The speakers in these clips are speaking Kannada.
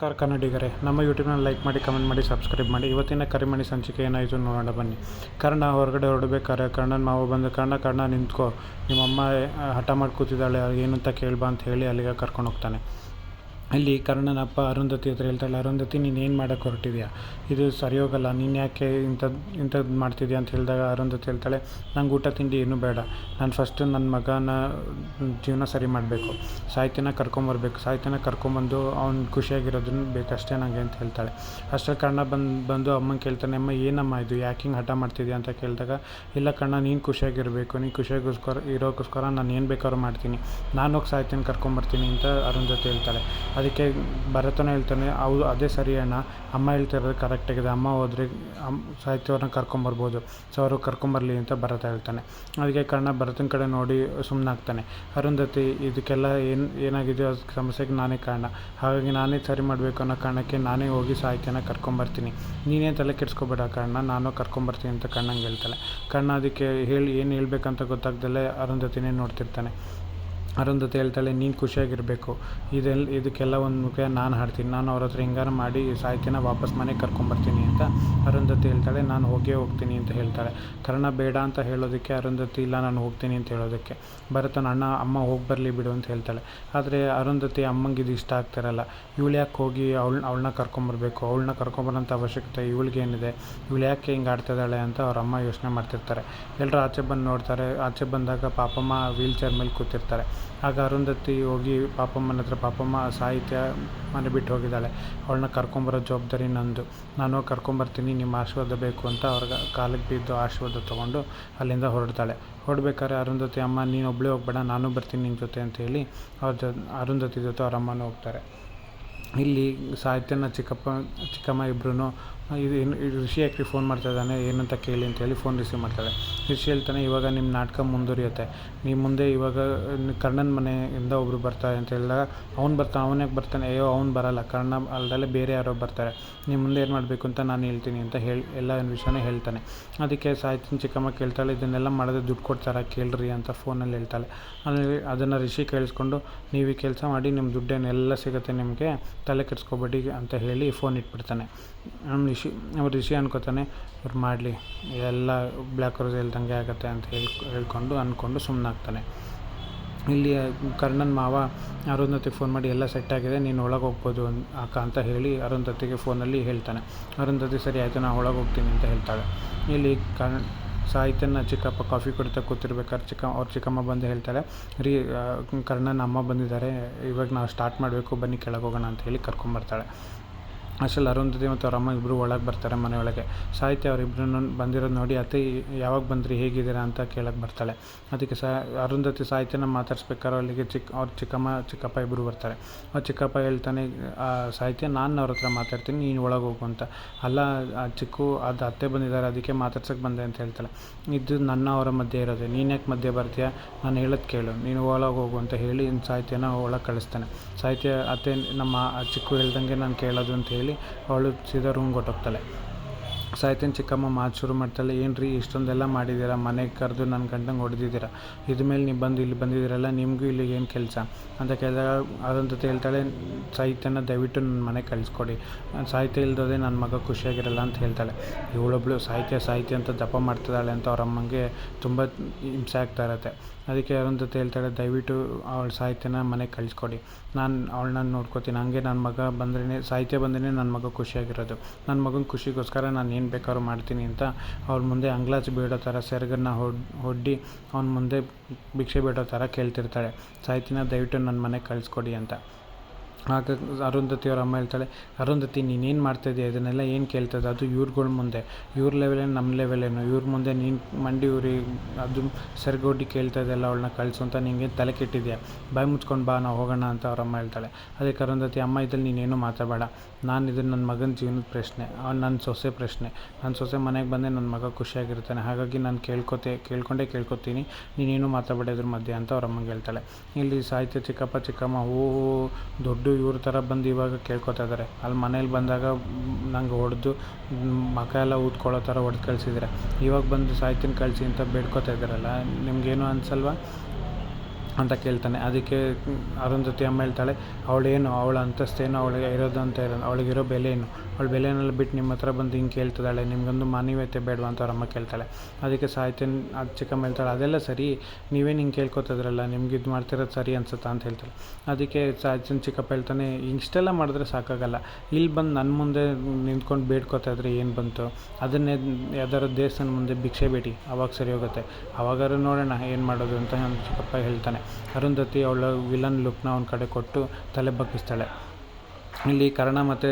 ನಮಸ್ಕಾರ ಕನ್ನಡಿಗರೇ, ನಮ್ಮ ಯೂಟ್ಯೂಬ್ನ ಲೈಕ್ ಮಾಡಿ ಕಮೆಂಟ್ ಮಾಡಿ ಸಬ್ಸ್ಕ್ರೈಬ್ ಮಾಡಿ. ಇವತ್ತಿನ ಕರಿಮಣಿ ಸಂಚಿಕೆ ಏನಾಯಿತು ನೋಡೋಣ ಬನ್ನಿ. ಕರ್ಣ ಹೊರಗಡೆ ಹೊರಡಬೇಕಾದ್ರೆ ಕರ್ಣನ ಮಾವ ಬಂದು ಕರ್ಣ ಕರ್ಣ ನಿಂತ್ಕೋ. ನಿಮ್ಮಮ್ಮ ಹಠ ಮಾಡಿ ಕೂತಿದ್ದಾಳೆ ಏನಂತ ಕೇಳ್ಬಾ ಅಂತ ಹೇಳಿ ಅಲ್ಲಿಗೆ ಕರ್ಕೊಂಡು ಹೋಗ್ತಾನೆ. ಇಲ್ಲಿ ಕರ್ಣನಪ್ಪ ಅರುಂಧತಿ ಹತ್ರ ಹೇಳ್ತಾಳೆ, ಅರುಂಧತಿ, ನೀನು ಏನು ಮಾಡೋಕ್ಕೆ ಹೊರಟಿದ್ಯಾ? ಇದು ಸರಿ ಹೋಗಲ್ಲ, ನೀನು ಯಾಕೆ ಇಂಥದ್ದು ಇಂಥದ್ದು ಮಾಡ್ತಿದ್ಯಾ? ಅಂತ ಹೇಳಿದಾಗ ಅರುಂಧತಿ ಹೇಳ್ತಾಳೆ, ನಂಗೆ ಊಟ, ತಿಂಡಿ ಏನೂ ಬೇಡ. ನಾನು ಫಸ್ಟು ನನ್ನ ಮಗನ ಜೀವನ ಸರಿ ಮಾಡಬೇಕು. ಸಾಹಿತ್ಯನ ಕರ್ಕೊಂಬರ್ಬೇಕು ಸಾಹಿತ್ಯನ ಕರ್ಕೊಂಬಂದು ಅವ್ನು ಖುಷಿಯಾಗಿರೋದನ್ನ ಬೇಕಷ್ಟೇ ನನಗೆ ಅಂತ ಹೇಳ್ತಾಳೆ. ಅಷ್ಟೇ ಕರ್ಣ ಬಂದು ಬಂದು ಅಮ್ಮಂಗೆ ಕೇಳ್ತಾನೆ, ಅಮ್ಮ, ಏನಮ್ಮ ಇದು? ಯಾಕೆ ಹಿಂಗೆ ಹಠ ಮಾಡ್ತಿದ್ಯಾ? ಅಂತ ಕೇಳಿದಾಗ, ಇಲ್ಲ ಕಣ್ಣ ನೀನು ಖುಷಿಯಾಗಿರಬೇಕು. ನೀನು ಖುಷಿಯಾಗೋಸ್ಕರ ಇರೋಕ್ಕೋಸ್ಕರ ನಾನು ಏನು ಬೇಕಾದ್ರೂ ಮಾಡ್ತೀನಿ. ನಾನು ಹೋಗಿ ಸಾಹಿತ್ಯನ ಕರ್ಕೊಂಬರ್ತೀನಿ ಅಂತ ಅರುಂಧತಿ ಹೇಳ್ತಾಳೆ. ಅದಕ್ಕೆ ಭರತನ ಹೇಳ್ತಾನೆ, ಹೌದು, ಅದೇ ಸರಿ ಅಣ್ಣ. ಅಮ್ಮ ಹೇಳ್ತಿರೋದು ಕರೆಕ್ಟಾಗಿದೆ ಅಮ್ಮ ಹೋದರೆ ಅಮ್ ಸಾಹಿತ್ಯವ್ರನ್ನ ಕರ್ಕೊಂಬರ್ಬೋದು ಸೊ ಅವರು ಕರ್ಕೊಂಬರಲಿ ಅಂತ ಭರತ ಹೇಳ್ತಾನೆ. ಅದಕ್ಕೆ ಕರ್ಣ ಭರತನ ಕಡೆ ನೋಡಿ ಸುಮ್ಮನಾಗ್ತಾನೆ ಅರುಂಧತಿ, ಇದಕ್ಕೆಲ್ಲ ಏನು ಏನಾಗಿದೆಯೋ ಅದು ಸಮಸ್ಯೆಗೆ ನಾನೇ ಕಾರಣ. ಹಾಗಾಗಿ ನಾನೇ ಸರಿ ಮಾಡಬೇಕು ಅನ್ನೋ ಕಾರಣಕ್ಕೆ ನಾನೇ ಹೋಗಿ ಸಾಹಿತ್ಯನ ಕರ್ಕೊಂಬರ್ತೀನಿ ನೀನೇ ತಲೆ ಕೆಡಿಸ್ಕೊಬೇಡ ಕಾರಣ. ನಾನು ಕರ್ಕೊಂಬರ್ತೀನಿ ಅಂತ ಕಣ್ಣಂಗೆ ಹೇಳ್ತಾಳೆ ಕಣ್ಣ ಅದಕ್ಕೆ ಹೇಳಿ, ಏನು ಹೇಳಬೇಕಂತ ಗೊತ್ತಾಗ್ದಲ್ಲೇ ಅರುಂಧತಿನೇ ನೋಡ್ತಿರ್ತಾನೆ. ಅರುಂಧತಿ ಹೇಳ್ತಾಳೆ, ನೀನು ಖುಷಿಯಾಗಿರಬೇಕು. ಇದೆಲ್ಲ ಇದಕ್ಕೆಲ್ಲ ಒಂದು ಮುಖ್ಯ ನಾನು ಹಾಡ್ತೀನಿ. ನಾನು ಅವ್ರ ಹತ್ರ ಹಿಂಗಾರ ಮಾಡಿ ಸಾಹಿತ್ಯನ ವಾಪಸ್ ಮನೆಗೆ ಕರ್ಕೊಂಬರ್ತೀನಿ ಅಂತ ಅರುಂಧತಿ ಹೇಳ್ತಾಳೆ. ನಾನು ಹೋಗೇ ಹೋಗ್ತೀನಿ ಅಂತ ಹೇಳ್ತಾಳೆ. ಕರ್ಣ, ಬೇಡ ಅಂತ ಹೇಳೋದಕ್ಕೆ ಅರುಂಧತಿ, ಇಲ್ಲ ನಾನು ಹೋಗ್ತೀನಿ ಅಂತ ಹೇಳೋದಕ್ಕೆ. ಭರತನ ಅಣ್ಣ, ಅಮ್ಮ ಹೋಗಿ ಬರಲಿ ಬಿಡು ಅಂತ ಹೇಳ್ತಾಳೆ. ಆದರೆ ಅರುಂಧತಿ ಅಮ್ಮಂಗೆ ಇದು ಇಷ್ಟ ಆಗ್ತಿರಲ್ಲ. ಇವಳು ಯಾಕೆ ಹೋಗಿ ಅವಳು, ಅವಳನ್ನ ಕರ್ಕೊಂಬರ್ಬೇಕು? ಅವಳನ್ನ ಕರ್ಕೊಂಬರೋಂಥ ಅವಶ್ಯಕತೆ ಇವಳಿಗೇನಿದೆ? ಇವಳು ಯಾಕೆ ಹಿಂಗೆ ಆಡ್ತಿದ್ದಾಳೆ ಅಂತ ಅವ್ರ ಅಮ್ಮ ಯೋಚನೆ ಮಾಡ್ತಿರ್ತಾರೆ. ಎಲ್ಲರೂ ಆಚೆ ಬಂದು ನೋಡ್ತಾರೆ. ಆಚೆ ಬಂದಾಗ ಪಾಪಮ್ಮ ವೀಲ್ ಚೇರ್ ಮೇಲೆ ಕೂತಿರ್ತಾರೆ. ಆಗ ಅರುಂಧತಿ ಹೋಗಿ ಪಾಪಮ್ಮನ ಹತ್ರ, ಪಾಪಮ್ಮ, ಸಾಹಿತ್ಯ ಮನೆ ಬಿಟ್ಟು ಹೋಗಿದ್ದಾಳೆ. ಅವಳನ್ನ ಕರ್ಕೊಂಬರೋ ಜವಾಬ್ದಾರಿ ನಂದು. ನಾನು ಕರ್ಕೊಂಬರ್ತೀನಿ, ನಿಮ್ಮ ಆಶೀರ್ವಾದ ಬೇಕು ಅಂತ ಅವ್ರಿಗೆ ಕಾಲಿಗೆ ಬಿದ್ದು ಆಶೀರ್ವಾದ ತೊಗೊಂಡು ಅಲ್ಲಿಂದ ಹೊರಡ್ತಾಳೆ. ಹೊರಡ್ಬೇಕಾದ್ರೆ ಅರುಂಧತಿ, ಅಮ್ಮ, ನೀನು ಒಬ್ಬಳೇ ಹೋಗ್ಬೇಡ, ನಾನು ಬರ್ತೀನಿ ನಿನ್ನ ಜೊತೆ ಅಂತ ಹೇಳಿ ಅವ್ರ ಜೊ, ಅರುಂಧತಿ ಜೊತೆ ಅವ್ರ ಅಮ್ಮನೂ ಹೋಗ್ತಾರೆ. ಇಲ್ಲಿ ಸಾಹಿತ್ಯನ ಚಿಕ್ಕಪ್ಪ, ಚಿಕ್ಕಮ್ಮ ಇಬ್ಬರೂ ಇದು ಏನು ಋಷಿ ಯಾಕೆ ಫೋನ್ ಮಾಡ್ತಾ ಇದ್ದಾನೆ, ಏನಂತ ಕೇಳಿ ಅಂತ ಹೇಳಿ ಫೋನ್ ರಿಸೀವ್ ಮಾಡ್ತಾಳೆ ಋಷಿ ಹೇಳ್ತಾನೆ, ಇವಾಗ ನಿಮ್ಮ ನಾಟಕ ಮುಂದುವರಿಯುತ್ತೆ. ನೀವು ಮುಂದೆ ಇವಾಗ ಕರ್ಣನ ಮನೆಯಿಂದ ಒಬ್ಬರು ಬರ್ತಾರೆ ಅಂತ ಹೇಳಿದಾಗ, ಅವ್ನು ಬರ್ತಾನೆ ಅವನೇ ಬರ್ತಾನೆ? ಅಯ್ಯೋ, ಅವ್ನು ಬರಲ್ಲ. ಕರ್ಣ ಅಲ್ಲದಲ್ಲೇ ಬೇರೆ ಯಾರೋ ಬರ್ತಾರೆ. ನಿಮ್ಮ ಮುಂದೆ ಏನು ಮಾಡಬೇಕು ಅಂತ ನಾನು ಹೇಳ್ತೀನಿ ಅಂತ ಹೇಳಿ, ಎಲ್ಲ ವಿಷಯನೇ ಹೇಳ್ತಾನೆ. ಅದಕ್ಕೆ ಸಾಹಿತ್ಯನ ಚಿಕ್ಕಮ್ಮ ಕೇಳ್ತಾಳೆ, ಇದನ್ನೆಲ್ಲ ಮಾಡಿದ್ರೆ ದುಡ್ಡು ಕೊಡ್ತಾರೆ? ಕೇಳ್ರಿ ಅಂತ ಫೋನಲ್ಲಿ ಹೇಳ್ತಾಳೆ. ಅಲ್ಲಿ ಅದನ್ನು ರಿಷಿ ಕೇಳಿಸ್ಕೊಂಡು, ನೀವು ಕೆಲಸ ಮಾಡಿ ನಿಮ್ಮ ದುಡ್ಡೇನೆಲ್ಲ ಸಿಗುತ್ತೆ ನಿಮಗೆ. ತಲೆ ಕೆಡಿಸ್ಕೊಬೇಡಿ ಅಂತ ಹೇಳಿ ಫೋನ್ ಇಟ್ಬಿಡ್ತಾನೆ. ನಮ್ಮ ರಿಷಿ ಅವ್ರು ರಿಷಿ ಅನ್ಕೋತಾನೆ, ಇವ್ರು ಮಾಡಲಿ, ಎಲ್ಲ ಬ್ಲ್ಯಾಕ್ ರೋಸ್ ಇಲ್ದಂಗೆ ಆಗುತ್ತೆ ಅಂತ ಹೇಳಿ ಹೇಳ್ಕೊಂಡು ಅಂದ್ಕೊಂಡು ಸುಮ್ಮನಾಗ್ತಾನೆ ಇಲ್ಲಿ ಕರ್ಣನ ಮಾವ ಅರುಂಧತಿಗೆ ಫೋನ್ ಮಾಡಿ, ಎಲ್ಲ ಸೆಟ್ ಆಗಿದೆ, ನೀನು ಒಳಗೆ ಹೋಗ್ಬೋದು ಅಕ್ಕ ಅಂತ ಹೇಳಿ ಅರುಂಧತಿಗೆ ಫೋನಲ್ಲಿ ಹೇಳ್ತಾನೆ. ಅರುಂಧತಿ, ಸರಿ, ಆಯಿತು ನಾನು ಒಳಗೆ ಹೋಗ್ತೀನಿ ಅಂತ ಹೇಳ್ತಾಳೆ. ಇಲ್ಲಿ ಕರ್ಣ ಸಾಹಿತ್ಯನ ಚಿಕ್ಕಪ್ಪ ಕಾಫಿ ಕುಡಿತಾ ಕೂತಿರ್ಬೇಕಾದ್ರೆ ಚಿಕ್ಕ ಅವ್ರ ಚಿಕ್ಕಮ್ಮ ಬಂದು ಹೇಳ್ತಾರೆ, ರೀ ಕರ್ಣನ ಅಮ್ಮ ಬಂದಿದ್ದಾರೆ, ಇವಾಗ ನಾವು ಸ್ಟಾರ್ಟ್ ಮಾಡಬೇಕು, ಬನ್ನಿ ಕೆಳಗೆ ಹೋಗೋಣ ಅಂತ ಹೇಳಿ ಕರ್ಕೊಂಬರ್ತಾಳೆ. ಅಷ್ಟರಲ್ಲಿ ಅರುಂಧತಿ ಮತ್ತು ಅವ್ರ ಅಮ್ಮ ಇಬ್ಬರು ಒಳಗೆ ಬರ್ತಾರೆ ಮನೆಯೊಳಗೆ ಸಾಹಿತ್ಯ ಅವರಿಬ್ಬರು ಬಂದಿರೋದು ನೋಡಿ, ಅತ್ತೆ, ಯಾವಾಗ ಬಂದ್ರಿ, ಹೇಗಿದ್ದೀರಾ? ಅಂತ ಕೇಳಕ್ಕೆ ಬರ್ತಾಳೆ. ಅದಕ್ಕೆ ಸಾ, ಅರುಂಧತಿ, ಸಾಹಿತ್ಯನ ಮಾತಾಡ್ಸ್ಬೇಕಾದ್ರೆ ಅಲ್ಲಿಗೆ ಚಿಕ್ಕ ಅವ್ರ ಚಿಕ್ಕಮ್ಮ, ಚಿಕ್ಕಪ್ಪ ಇಬ್ಬರು ಬರ್ತಾರೆ. ಅವ್ರ ಚಿಕ್ಕಪ್ಪ ಹೇಳ್ತಾನೆ, ಆ, ಸಾಹಿತ್ಯ ನಾನು ಅವ್ರ ಹತ್ರ ಮಾತಾಡ್ತೀನಿ, ನೀನು ಒಳಗೆ ಹೋಗು ಅಂತ. ಅಲ್ಲ, ಆ ಚಿಕ್ಕು, ಅದು ಅತ್ತೆ ಬಂದಿದ್ದಾರೆ ಅದಕ್ಕೆ ಮಾತಾಡ್ಸಕ್ಕೆ ಬಂದೆ ಅಂತ ಹೇಳ್ತಾಳೆ. ಇದು ನನ್ನ ಅವರ ಮಧ್ಯೆ ಇರೋದು. ನೀನು ಯಾಕೆ ಮಧ್ಯೆ ಬರ್ತೀಯ? ನಾನು ಹೇಳೋದು ಕೇಳು. ನೀನು ಒಳಗೆ ಹೋಗು ಅಂತ ಹೇಳಿ ಸಾಹಿತ್ಯನ ಒಳಗೆ ಕಳಿಸ್ತಾನೆ. ಸಾಹಿತ್ಯ, ಅತ್ತೆ, ನಮ್ಮ ಆ ಚಿಕ್ಕು ಹೇಳ್ದಂಗೆ ನಾನು ಕೇಳೋದು ಅಂತ ಹೇಳಿ ಅವಳು ಸೀದಾ ರೂಮ್ಗೆ ಹೊಟ್ಟೋಗ್ತಾಳೆ ಸಾಹಿತ್ಯನ ಚಿಕ್ಕಮ್ಮ, ಮಾತು ಶುರು ಮಾಡ್ತಾಳೆ ಏನು ರೀ ಇಷ್ಟೊಂದೆಲ್ಲ ಮಾಡಿದ್ದೀರ? ಮನೆಗೆ ಕರೆದು ನನ್ನ ಗಂಟಂಗೆ ಹೊಡೆದಿದ್ದೀರಾ? ಇದ್ಮೇಲೆ ನೀವು ಬಂದು ಇಲ್ಲಿ ಬಂದಿದ್ದೀರಲ್ಲ, ನಿಮಗೂ ಇಲ್ಲಿ ಏನು ಕೆಲಸ? ಅಂತ ಕೇಳಿದಾಗ ಅದಂತತೆ ಹೇಳ್ತಾಳೆ ಸಾಹಿತ್ಯನ ದಯವಿಟ್ಟು ನನ್ನ ಮನೆಗೆ ಕಳಿಸ್ಕೊಡಿ. ಸಾಹಿತ್ಯ ಇಲ್ದೋದೆ ನನ್ನ ಮಗ ಖುಷಿಯಾಗಿರಲ್ಲ ಅಂತ ಹೇಳ್ತಾಳೆ. ಇವಳೊಬ್ಳು ಸಾಹಿತ್ಯ ಸಾಹಿತ್ಯ ಅಂತ ದಪ್ಪ ಮಾಡ್ತಿದ್ದಾಳೆ ಅಂತ ಅವ್ರ ಅಮ್ಮಂಗೆ ತುಂಬ ಹಿಂಸೆ ಆಗ್ತಾ ಇರತ್ತೆ. ಅದಕ್ಕೆ ಅರುಂಧತಿ ಹೇಳ್ತಾಳೆ, ದಯವಿಟ್ಟು ಅವಳ ಸಾಹಿತ್ಯನ ಮನೆಗೆ ಕಳಿಸ್ಕೊಡಿ. ನಾನು ಅವಳನ್ನ ನೋಡ್ಕೋತೀನಿ. ಹಂಗೆ ನನ್ನ ಮಗ ಬಂದ್ರೇ ಸಾಹಿತ್ಯ ಬಂದ್ರೇ ನನ್ನ ಮಗ ಖುಷಿಯಾಗಿರೋದು. ನನ್ನ ಮಗನ ಖುಷಿಗೋಸ್ಕರ ನಾನು ಏನು ಬೇಕಾದ್ರೂ ಮಾಡ್ತೀನಿ ಅಂತ ಅವ್ರ ಮುಂದೆ ಅಂಗ್ಲಾಚ್ ಬೀಳೋ ಥರ ಸೆರಗನ್ನ ಹೊಡ್, ಹೊಡ್ಡಿ ಅವ್ನ ಮುಂದೆ ಭಿಕ್ಷೆ ಬೇಡೋ ಥರ ಕೇಳ್ತಿರ್ತಾಳೆ. ಸಾಹಿತ್ಯನ ದಯವಿಟ್ಟು ನನ್ನ ಮನೆಗೆ ಕಳಿಸ್ಕೊಡಿ ಅಂತ. ಆಗ ಅರುಂಧತಿ ಅವ್ರ ಅಮ್ಮ ಹೇಳ್ತಾಳೆ, ಅರುಂಧತಿ ನೀನೇನು ಮಾಡ್ತಾಯಿದ್ದೀಯ ಇದನ್ನೆಲ್ಲ ಏನು ಕೇಳ್ತದೆ ಅದು ಇವ್ರುಗಳ ಮುಂದೆ. ಇವ್ರ ಲೆವೆಲೇನು ನಮ್ಮ ಲೆವೆಲೇನು ಇವ್ರ ಮುಂದೆ ನೀನು ಮಂಡಿ ಊರಿ ಅದು ಸರಿಗೊಡ್ಡಿ ಕೇಳ್ತಾ ಇದೆಯಲ್ಲ ಅವಳನ್ನ ಕಳಿಸು ಅಂತ ನಿಂಗೆ ತಲೆ ಕೆಟ್ಟಿದ್ಯಾ? ಬಾಯಿ ಮುಚ್ಕೊಂಡು ಬಾ, ನಾವು ಹೋಗೋಣ ಅಂತ ಅವ್ರ ಅಮ್ಮ ಹೇಳ್ತಾಳೆ. ಅದಕ್ಕೆ ಅರುಂಧತಿ, ಅಮ್ಮ, ಇದ್ರಲ್ಲಿ ನೀನೇನು ಮಾತಾಡಬೇಡ. ನಾನು ಇದು ನನ್ನ ಮಗನ ಜೀವನದ ಪ್ರಶ್ನೆ ಅವ್ನು ನನ್ನ ಸೊಸೆ ಪ್ರಶ್ನೆ. ನನ್ನ ಸೊಸೆ ಮನೆಗೆ ಬಂದೆ ನನ್ನ ಮಗ ಖುಷಿಯಾಗಿರ್ತಾನೆ. ಹಾಗಾಗಿ ನಾನು ಕೇಳ್ಕೊತೆ, ಕೇಳ್ಕೊಂಡೇ ಕೇಳ್ಕೊತೀನಿ. ನೀನೇನು ಮಾತಾಡಬೇಡ ಇದ್ರ ಮಧ್ಯೆ ಅಂತ ಅವ್ರ ಅಮ್ಮಂಗೆ ಹೇಳ್ತಾಳೆ. ಇಲ್ಲಿ ಸಾಹಿತ್ಯ ಚಿಕ್ಕಪ್ಪ ಚಿಕ್ಕಮ್ಮ ಓ ದೊಡ್ಡ ಇವ್ರ ಥರ ಬಂದು ಇವಾಗ ಕೇಳ್ಕೊತಾ ಇದ್ದಾರೆ ಅಲ್ಲಿ ಮನೇಲಿ ಬಂದಾಗ ನಂಗೆ ಹೊಡೆದು ಮಕ ಎಲ್ಲ ಊದ್ಕೊಳ್ಳೋ ಥರ ಹೊಡೆದು ಕಳಿಸಿದ್ರೆ. ಇವಾಗ ಬಂದು ಸಾಯ್ತೀನಿ ಕಳಿಸಿ ಅಂತ ಬೇಡ್ಕೊತಾ ಇದ್ದಾರಲ್ಲ, ನಿಮಗೇನು ಅನ್ಸಲ್ವಾ? ಅಂತ ಕೇಳ್ತಾನೆ. ಅದಕ್ಕೆ ಅರುಂಧತಿ ಅಮ್ಮ ಹೇಳ್ತಾಳೆ ಅವಳೇನು ಅವಳ ಅಂತಸ್ತೇನು ಅವಳಿಗೆ ಇರೋದು ಅಂತ ಇರೋದು, ಅವಳಿಗಿರೋ ಬೆಲೆ ಏನು? ಅವಳ ಬೆಲೆನೆಲ್ಲ ಬಿಟ್ಟು ನಿಮ್ಮ ಹತ್ರ ಬಂದು ಹಿಂಗೆ ಕೇಳ್ತಿದ್ದಾಳೆ, ನಿಮಗೊಂದು ಮಾನವೀಯತೆ ಬೇಡವಾ? ಅಂತ ಅವ್ರ ಅಮ್ಮ ಕೇಳ್ತಾಳೆ. ಅದಕ್ಕೆ ಸಾಯ್ತೇನೆ ಅದು ಚಿಕ್ಕಮ್ಮ ಹೇಳ್ತಾಳೆ, ಅದೆಲ್ಲ ಸರಿ, ನೀವೇನು ಹಿಂಗೆ ಕೇಳ್ಕೊತಿದ್ರಲ್ಲ, ನಿಮ್ಗೆ ಇದು ಮಾಡ್ತಿರೋದು ಸರಿ ಅನ್ಸುತ್ತಾ? ಅಂತ ಹೇಳ್ತಾಳೆ. ಅದಕ್ಕೆ ಸಾಯ್ತೇನೆ ಚಿಕ್ಕಪ್ಪ ಹೇಳ್ತಾನೆ ಇಷ್ಟೆಲ್ಲ ಮಾಡಿದ್ರೆ ಸಾಕಾಗಲ್ಲ. ಇಲ್ಲಿ ಬಂದು ನನ್ನ ಮುಂದೆ ನಿಂತ್ಕೊಂಡು ಬೇಡ್ಕೊತಾ ಇದ್ರೆ ಏನು ಬಂತು? ಅದನ್ನೇ ಯಾವ್ದಾದ್ರು ದೇವಸ್ಥಾನ ಮುಂದೆ ಭಿಕ್ಷೆ ಬೇಡಿ, ಅವಾಗ ಸರಿ ಹೋಗುತ್ತೆ. ಅವಾಗಾರು ನೋಡೋಣ, ಏನು ಮಾಡೋದು? ಅಂತ ಚಿಕ್ಕಪ್ಪ ಹೇಳ್ತಾನೆ. ಅರುಂಧತಿ ಅವಳ ವಿಲನ್ ಲುಕ್ನ ಅವನ ಕಡೆ ಕೊಟ್ಟು ತಲೆ ಬಗ್ಗಿಸ್ತಾಳೆ. ಇಲ್ಲಿ ಕರ್ಣ ಮತ್ತು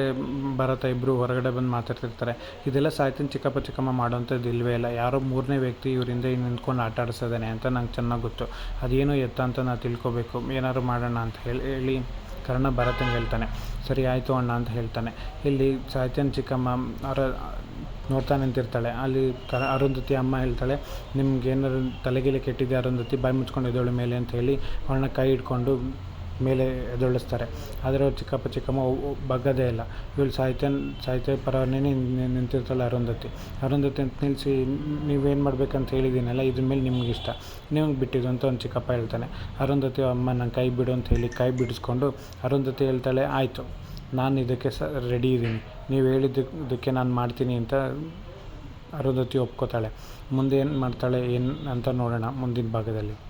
ಭರತ ಇಬ್ಬರು ಹೊರಗಡೆ ಬಂದು ಮಾತಾಡ್ತಿರ್ತಾರೆ. ಇದೆಲ್ಲ ಸಾಯ್ತಿನ ಚಿಕ್ಕಪ್ಪ ಚಿಕ್ಕಮ್ಮ ಮಾಡೋಂಥದ್ದು ಇಲ್ವೇ ಇಲ್ಲ. ಯಾರೋ ಮೂರನೇ ವ್ಯಕ್ತಿ ಇವರಿಂದ ಇನ್ನು ನಿಂತ್ಕೊಂಡು ಆಟ ಆಡಿಸೋದೇನೆ ಅಂತ ನಂಗೆ ಚೆನ್ನಾಗಿ ಗೊತ್ತು. ಅದೇನೋ ಎತ್ತ ಅಂತ ನಾನು ತಿಳ್ಕೊಬೇಕು. ಏನಾದ್ರು ಮಾಡೋಣ ಅಂತ ಹೇಳಿ ಹೇಳಿ ಕರ್ಣ ಭರತಂಗೆ ಹೇಳ್ತಾನೆ. ಸರಿ, ಆಯಿತು ಅಣ್ಣ ಅಂತ ಹೇಳ್ತಾನೆ. ಇಲ್ಲಿ ಸಾಹಿತ್ಯನ ಚಿಕ್ಕಮ್ಮ ಅವರ ನೋಡ್ತಾ ನಿಂತಿರ್ತಾಳೆ ಅಲ್ಲಿ ಕ ಅರುಂಧತಿ ಅಮ್ಮ ಹೇಳ್ತಾಳೆ, ನಿಮ್ಗೆ ಏನಾದ್ರು ತಲೆಗಿಲೆ ಕೆಟ್ಟಿದೆ ಅರುಂಧತಿ, ಬಾಯಿ ಮುಚ್ಕೊಂಡು ಎದ್ದೇಳು ಮೇಲೆ ಅಂತ ಹೇಳಿ ಅವಳನ್ನ ಕೈ ಹಿಡ್ಕೊಂಡು ಮೇಲೆ ಎದ್ದೇಳಿಸ್ತಾರೆ. ಆದರೆ ಅವ್ರು ಚಿಕ್ಕಪ್ಪ, ಚಿಕ್ಕಮ್ಮ ಬಗ್ಗದೇ ಇಲ್ಲ. ಇವಳು ಸಾಹಿತ್ಯ ಸಾಹಿತ್ಯ ಪರವನ್ನೇ ನಿಂತಿರ್ತಾಳೆ ಅರುಂಧತಿ. ಅರುಂಧತಿ ಅಂತ ನಿಲ್ಲಿಸಿ ನೀವೇನು ಮಾಡ್ಬೇಕಂತ ಹೇಳಿದ್ದೀನಲ್ಲ ಇದ್ರ ಮೇಲೆ ನಿಮ್ಗೆ ಇಷ್ಟ. ನಿಮಗೆ ಬಿಟ್ಟಿದ್ದು ಅಂತ ಒಂದು ಚಿಕ್ಕಪ್ಪ ಹೇಳ್ತಾನೆ. ಅರುಂಧತಿ ಅಮ್ಮ ನನ್ನ ಕೈ ಬಿಡು ಅಂತ ಹೇಳಿ ಕೈ ಬಿಡಿಸ್ಕೊಂಡು ಅರುಂಧತಿ ಹೇಳ್ತಾಳೆ, ಆಯಿತು. ನಾನು ಇದಕ್ಕೆ ಸ ರೆಡಿ ಇದ್ದೀನಿ. ನೀವು ಹೇಳಿದ್ದಕ್ಕೆ ನಾನು ಮಾಡ್ತೀನಿ ಅಂತ ಅರುಂಧತಿ ಒಪ್ಕೋತಾಳೆ. ಮುಂದೆ ಏನು ಮಾಡ್ತಾಳೆ ಏನು ಅಂತ ನೋಡೋಣ ಮುಂದಿನ ಭಾಗದಲ್ಲಿ.